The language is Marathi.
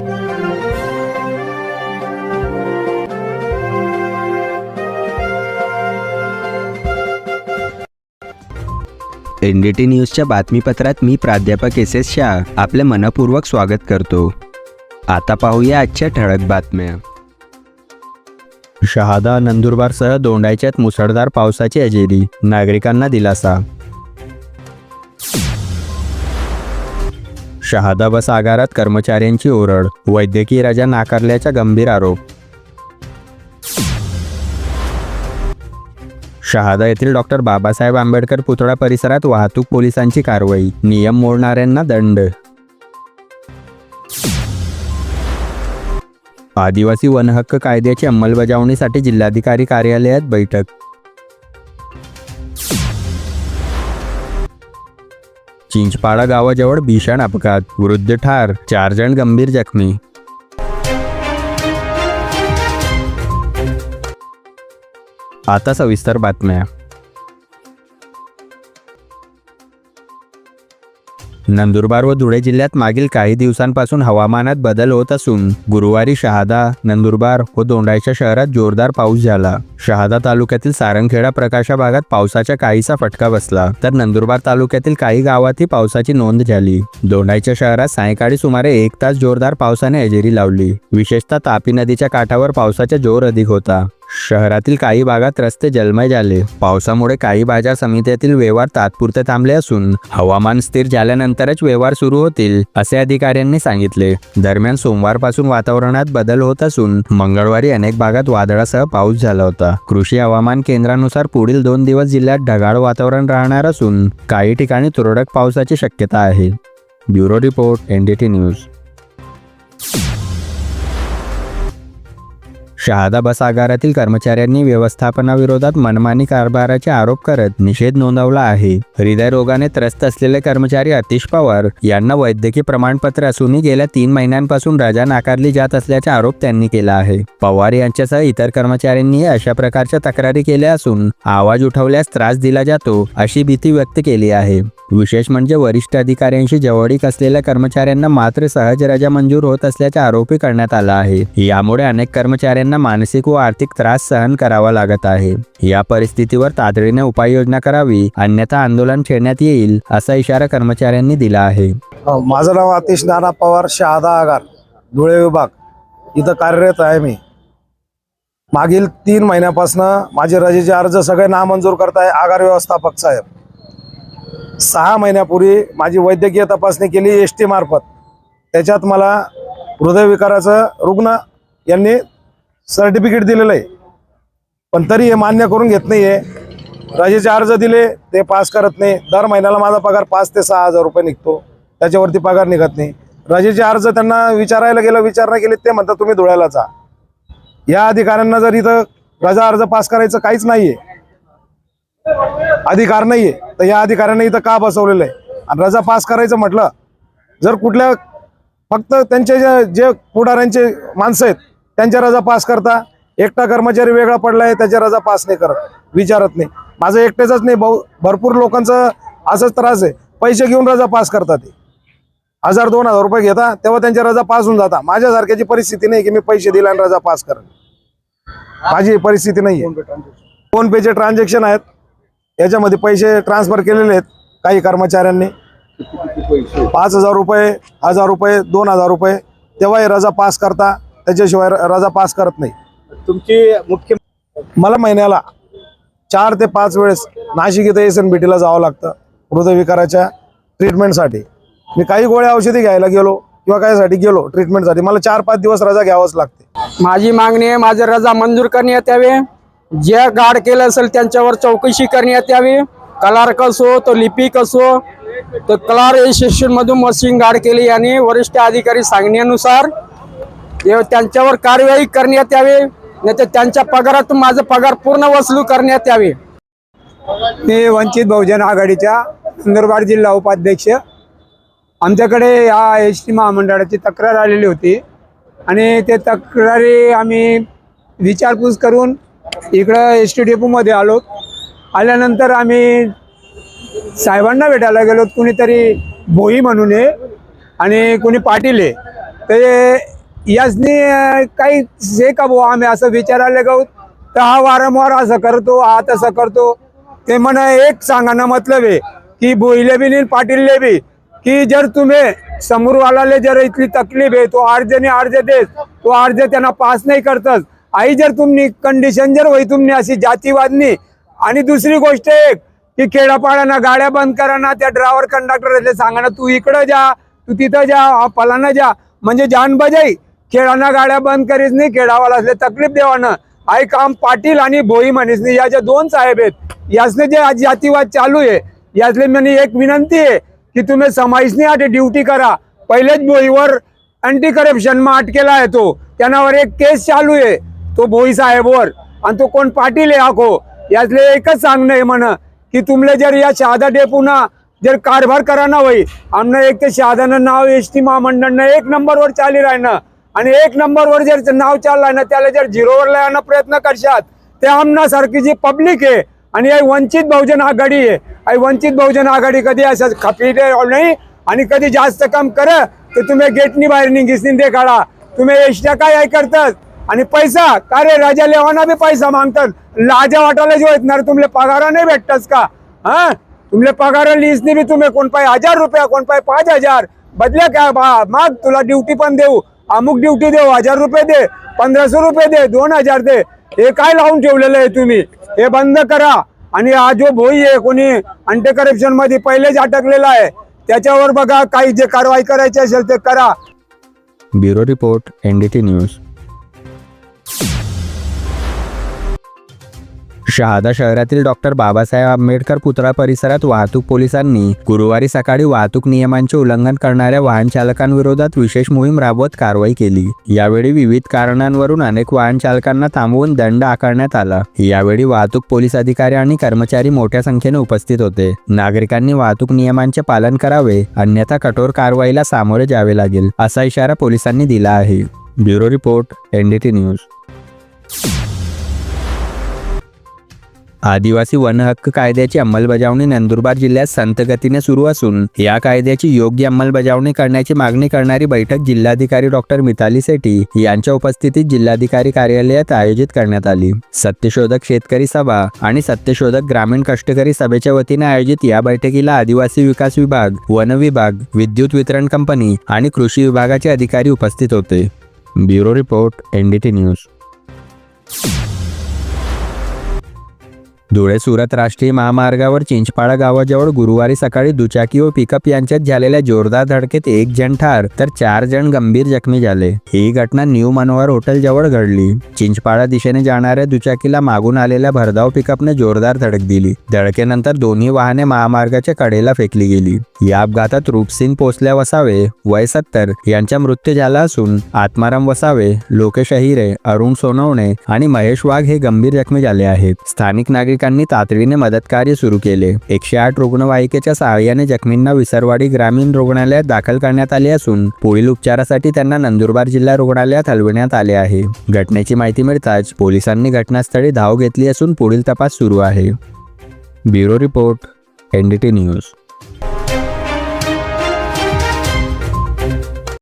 एन डी टी न्यूजच्या बातमीपत्रात मी प्राध्यापक एस एस शाह आपले मनपूर्वक स्वागत करतो. आता पाहूया आजच्या ठळक बातम्या. शहादा नंदुरबारसह दोंडायच्यात मुसळधार पावसाची हजेरी नागरिकांना दिलासा. शहादा बस आगारात कर्मचाऱ्यांची ओरड वैद्यकीय रजा नाकारल्याचा गंभीर आरोप. शहादा येथील डॉक्टर बाबासाहेब आंबेडकर पुतळा परिसरात वाहतूक पोलिसांची कारवाई नियम मोडणाऱ्यांना दंड. आदिवासी वनहक्क कायद्याची अंमलबजावणीसाठी जिल्हाधिकारी कार्यालयात बैठक. चिंचपाडा गावाजवळ भीषण अपघात वृद्ध ठार चार जण गंभीर जखमी. आता सविस्तर बातम्या. नंदुरबार व धुळे जिल्ह्यात मागील काही दिवसांपासून हवामानात बदल होत असून गुरुवारी शहादा नंदुरबार व दोंडायच्या शहरात जोरदार पाऊस झाला. शहादा तालुक्यातील सारंगखेडा प्रकाशा भागात पावसाचा काहीसा फटका बसला. तर नंदुरबार तालुक्यातील काही गावातही पावसाची नोंद झाली. दोंडायच्या शहरात सायंकाळी सुमारे एक तास जोरदार पावसाने हजेरी लावली. विशेषतः तापी नदीच्या काठावर पावसाचा जोर अधिक होता. शहरातील काही भागात रस्ते जलमय झाले. पावसामुळे काही बाजार समित्यातील व्यवहार तात्पुरते थांबले असून हवामान स्थिर झाल्यानंतरच व्यवहार सुरू होतील असे अधिकाऱ्यांनी सांगितले. दरम्यान सोमवारपासून वातावरणात बदल होत असून मंगळवारी अनेक भागात वादळासह पाऊस झाला होता. कृषी हवामान केंद्रानुसार पुढील दोन दिवस जिल्ह्यात ढगाळ वातावरण राहणार असून काही ठिकाणी तुरळक पावसाची शक्यता आहे. Bureau report NDT news. Shahada bus आगारातील कर्मचाऱ्यांनी व्यवस्थापनाविरोधात मनमानी कारभाराचे आरोप करत निषेध नोंदवला आहे. हृदयरोगाने त्रस्त असलेले कर्मचारी अतिश पवार यांना वैद्यकीय प्रमाणपत्र असूनही गेल्या तीन महिन्यांपासून रजा नाकारली जात असल्याचा आरोप त्यांनी केला आहे. पवार यांच्यासह इतर कर्मचाऱ्यांनी अशा प्रकारच्या तक्रारी केल्या असून आवाज उठवल्यास त्रास दिला जातो अशी भीती व्यक्त केली आहे. विशेष म्हणजे वरिष्ठ अधिकाऱ्यांशी जवळीक असलेल्या कर्मचाऱ्यांना मात्र सहज रजा मंजूर होत असल्याचा आरोपही करण्यात आला आहे. यामुळे अनेक कर्मचाऱ्यांना मानसिक व आर्थिक त्रास सहन करावा लागत आहे. या परिस्थितीवर तातडीने उपाययोजना करावी अन्यथा आंदोलन छेडण्यात येईल असा इशारा कर्मचाऱ्यांनी दिला आहे. माझं नाव आतिश नाना पवार शहादा आगार धुळे विभाग. इथं कार्यरत आहे मी. मागील तीन महिन्यापासून माझे रजेचे अर्ज सगळे नामंजूर करताय आगार व्यवस्थापक साहेब. सहा महिन्यापूर्वी माझी वैद्यकीय तपासणी केली एस टी मार्फत. त्याच्यात मला हृदयविकाराचं रुग्ण यांनी सर्टिफिकेट दिलेलं आहे. पण तरी हे मान्य करून घेत नाही आहे रजेचे अर्ज दिले ते पास करत नाही. दर महिन्याला माझा पगार पाच ते सहा हजार रुपये निघतो. त्याच्यावरती पगार निघत नाही. रजेचे अर्ज त्यांना विचारायला गेलं विचारणा केली ते म्हणतात तुम्ही धुळ्याला जा. या अधिकाऱ्यांना जर इथं रजा अर्ज पास करायचं काहीच नाहीये अधिकार नाहीये तर या अधिकाऱ्यांना इथं का बसवलेलं आहे? आणि रजा पास करायचं म्हटलं जर कुठल्या फक्त त्यांचे जे जे पुढाऱ्यांचे माणसं आहेत त्यांच्या रजा पास करता. एकटा कर्मचारी वेगळा पडलाय त्याच्या रजा पास नाही करत. विचारत नाही. माझं एकट्याच नाही भाऊ. भरपूर लोकांचं असंच त्रास आहे. पैसे घेऊन रजा पास करतात ते. हजार दोन हजार रुपये घेता तेव्हा त्यांच्या रजा पास होऊन जाता. माझ्यासारख्याची परिस्थिती नाही की मी पैसे दिला आणि रजा पास कर माझी परिस्थिती नाही फोन पेचे ट्रान्झॅक्शन आहेत याच्यामध्ये पैसे ट्रान्सफर केलेले आहेत काही कर्मचाऱ्यांनी. पाच हजार रुपये हजार रुपये दोन हजार रुपये तेव्हा हे रजा पास करता. त्याच्याशिवाय र- रजा पास करत नाही. तुमची मुख्य मला महिन्याला चार ते पाच वेळेस नाशिक इथं एस एन बी टीला जावं लागतं. हृदयविकाराच्या ट्रीटमेंटसाठी मी काही गोळ्या औषधी घ्यायला गेलो किंवा कायसाठी गेलो ट्रीटमेंटसाठी मला चार पाच दिवस रजा घ्यावंच लागते. माझी मागणी आहे माझे रजा मंजूर करण्यात यावे. जे गाड केलं असेल त्यांच्यावर चौकशी करण्यात यावी. कलार्क असो तो लिपिक असो तर कलार रजिस्ट्रेशन मधून मशीन गाड केली आणि वरिष्ठ अधिकारी सांगण्यानुसार त्यांच्यावर कार्यवाही करण्यात यावी नाही तर त्यांच्या पगारातून माझं पगार पूर्ण वसूल करण्यात यावे. मी वंचित बहुजन आघाडीच्या नंदुरबार जिल्हा उपाध्यक्ष. आमच्याकडे या एस टी महामंडळाची तक्रार आलेली होती. आणि ते तक्रारी आम्ही विचारपूस करून इकडं एस टी डेपोमध्ये आलो. आल्यानंतर आम्ही साहेबांना भेटायला गेलो. कुणीतरी भोई म्हणून आहे आणि कुणी पाटील आहे. ते यासनी काही हे का भाऊ आम्ही असं विचारायला गाऊ तर हा वारंवार असं करतो हा तसं करतो. ते म्हणा एक सांगाना मतलब आहे की भोईले बी नाही पाटीलले बी की जर तुम्ही समोरवालाले जर इथली तकलीफ आहे तो अर्ज अर्ज देस तो अर्ज त्यांना पास नाही करतस आई जर तुम्ही कंडिशन जर होई तुम्ही अशी जातीवादनी. आणि दुसरी गोष्ट एक की खेडापाड्याना गाड्या बंद करा ना त्या ड्रायव्हर कंडक्टर सांगा ना तू इकडं जा तू तिथं जा हा फलाना जा. म्हणजे जान बजाई खेळांना गाड्या बंद करीसनी नाही खेळावाला असले तकलीफ देवानं. आई काम पाटील आणि भोई म्हणीसनी या ज्या दोन साहेब आहेत यासने जे आज जातीवाद चालू आहे यातले म्हणे एक विनंती आहे की तुम्ही समाईसनी आधी ड्युटी करा. पहिलेच भोईवर अँटी करप्शनमा अटकेला आहे तो. त्यांनावर एक केस चालू आहे तो भोई साहेबवर. आणि तो कोण पाटील आहे आखो? यातले एकच सांगणं आहे म्हण की तुमले जर या शहादा डेपूना जर कारभार करा ना होई आमनं एक ते शहादानं नाव एस टी महामंडळनं एक नंबरवर चाली राहणं आणि एक नंबरवर जर नाव चाललाय ना त्याला जर झिरोवर लावण्याचा प्रयत्न करशात ते आमनासारखी जी पब्लिक आहे आणि आई वंचित बहुजन आघाडी आहे. वंचित बहुजन आघाडी कधी असं खपिटे नाही आणि कधी जास्त काम कर तर तुम्ही गेटनी बाहेर निघिसनी दे काढा. तुम्ही एसट्या काय करतात? आणि पैसा का रे राजा लेवाना बी पैसा मागतात? लाजा वाटायला जो येतणार तुमले पगार नाही भेटतस का? हा? तुमले पगार लिहिसनी बी तुम्ही कोण पाय हजार रुपया कोण पाय पाच हजार. बदल्या काय बा? माग तुला ड्युटी पण देऊ. अमुक ड्युटी दे हजार रुपये दे पंधराशे रुपये दे दोन हजार दे. हे काय लावून ठेवलेलं आहे तुम्ही? हे बंद करा. आणि हा जो भोई आहे कोणी अंटे करप्शनमध्ये पहिलेच अटकलेला आहे त्याच्यावर बघा काही जे कारवाई करायची असेल ते करा. Bureau report NDT news. Shahada शहरातील डॉक्टर बाबासाहेब आंबेडकर पुतळा परिसरात वाहतूक पोलिसांनी गुरुवारी सकाळी वाहतूक नियमांचे उल्लंघन करणाऱ्या वाहन चालकांविरोधात विशेष मोहीम राबवत कारवाई केली. यावेळी विविध कारणांवरून अनेक वाहन चालकांना थांबवून दंड आकारण्यात आला. यावेळी वाहतूक पोलीस अधिकारी आणि कर्मचारी मोठ्या संख्येने उपस्थित होते. नागरिकांनी वाहतूक नियमांचे पालन करावे अन्यथा कठोर कारवाईला सामोरे जावे लागेल असा इशारा पोलिसांनी दिला आहे. Bureau report NDT news. आदिवासी वन हक्क कायद्याची अंमलबजावणी नंदुरबार जिल्ह्यात संत गतीने सुरू असून या कायद्याची योग्य अंमलबजावणी करण्याची मागणी करणारी बैठक जिल्हाधिकारी डॉक्टर मिताली सेठी यांच्या उपस्थितीत जिल्हाधिकारी कार्यालयात आयोजित करण्यात आली. सत्यशोधक शेतकरी सभा आणि सत्यशोधक ग्रामीण कष्टकरी सभेच्या वतीने आयोजित या बैठकीला आदिवासी विकास विभाग वन विभाग विद्युत वितरण कंपनी आणि कृषी विभागाचे अधिकारी उपस्थित होते. Bureau report NDT news. Dhule Surat राष्ट्रीय महामार्गावर चिंचपाडा गावाजवळ गुरुवारी सकाळी दुचाकी व पिकअप यांच्यात झालेल्या जोरदार धडकेत एक जण ठार तर चार जण गंभीर जखमी झाले. ही घटना न्यू मनोहर हॉटेल जवळ घडली. चिंचपाडा दिशेने जाणाऱ्या दुचाकीला मागून आलेल्या भरधाव पिकअपने जोरदार धडक दिली. धडकेनंतर दोन्ही वाहने महामार्गाच्या कडेला फेकली गेली. या अपघातात रूपसिंग पोचल्या वसावे वय सत्तर यांचा मृत्यू झाला असून आत्माराम वसावे लोकेश अहिरे अरुण सोनवणे आणि महेश वाघ हे गंभीर जखमी झाले आहेत. स्थानिक नागरिक नागरिकांनी तातडीने मदतकार्य सुरू केले. एकशे आठ रुग्णवाहिकेच्या सहाय्याने जखमींना विसरवाडी ग्रामीण रुग्णालयात दाखल करण्यात आले असून पुढील उपचारासाठी त्यांना नंदुरबार जिल्हा रुग्णालयात हलविण्यात आले आहे. घटनेची माहिती मिळताच पोलिसांनी घटनास्थळी धाव घेतली असून पुढील तपास सुरू आहे. Bureau report NDT news.